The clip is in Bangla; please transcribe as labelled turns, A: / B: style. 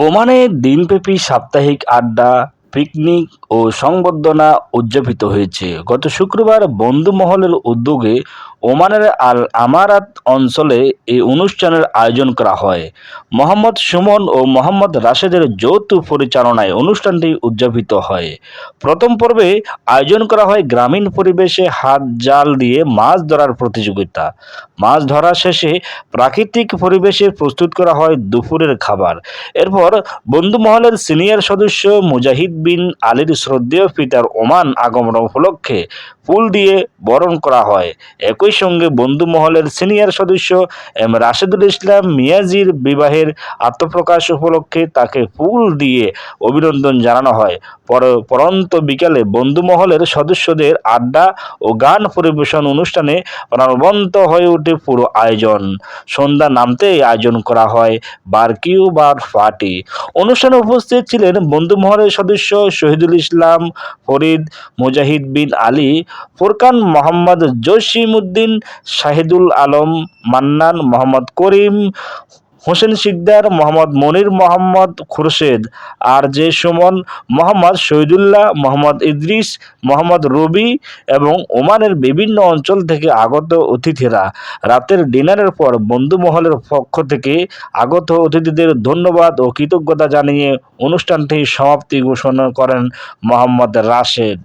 A: ওমানে দিনব্যাপী সাপ্তাহিক আড্ডা পিকনিক ও সংবর্ধনা উদযাপিত হয়েছে। গত শুক্রবার বন্ধু মহলের উদ্যোগে ওমানের আল আমারাত অঞ্চলে এই অনুষ্ঠানের আয়োজন করা হয়। মোহাম্মদ সুমন ও মোহাম্মদ রাশেদের যৌথ পরিচালনায় অনুষ্ঠানটি উদযাপিত হয়। প্রথম পর্বে আয়োজন করা হয় গ্রামীণ পরিবেশে হাত জাল দিয়ে মাছ ধরার প্রতিযোগিতা। মাছ ধরা শেষে প্রাকৃতিক পরিবেশে প্রস্তুত করা হয় দুপুরের খাবার। এরপর বন্ধু মহলের সিনিয়র সদস্য মুজাহিদ বিন আলীর শ্রদ্ধেয় পিতার ওমান আগমন উপলক্ষে ফুল দিয়ে বরণ করা হয়। একই সঙ্গে বন্ধু মহলের সিনিয়র সদস্য এম রাশেদুল ইসলাম মিয়াজির বিবাহের আত্মপ্রকাশ উপলক্ষে তাকে ফুল দিয়ে অভিনন্দন জানানো হয়। পর, পরন্ত বিকালে বন্ধু মহলের সদস্যদের আড্ডা ও গান পরিবেশন অনুষ্ঠানে প্রাণবন্ত হয়ে ওঠে পুরো আয়োজন। সন্ধ্যা নামতেই আয়োজন করা হয় বারকিউ বার পার্টি। অনুষ্ঠানে উপস্থিত ছিলেন বন্ধু মহলের সদস্য শহীদুল ইসলাম, ফরিদ, মুজাহিদ বিন আলী, ফুরকান মোহাম্মদ জসিম উদ্দিন শাহিদুল আলম, মান্নান, মোহাম্মদ করিম, হোসেন সিকদার মোহাম্মদ মনির মোহাম্মদ খুরশেদ, আর জে সুমন, মোহাম্মদ শহীদুল্লাহ, মোহাম্মদ ইদ্রিস, মোহাম্মদ রবি এবং ওমানের বিভিন্ন অঞ্চল থেকে আগত অতিথিরা। রাতের ডিনারের পর বন্ধু মহলের পক্ষ থেকে আগত অতিথিদের ধন্যবাদ ও কৃতজ্ঞতা জানিয়ে অনুষ্ঠানটি সমাপ্তি ঘোষণা করেন মোহাম্মদ রাশেদ।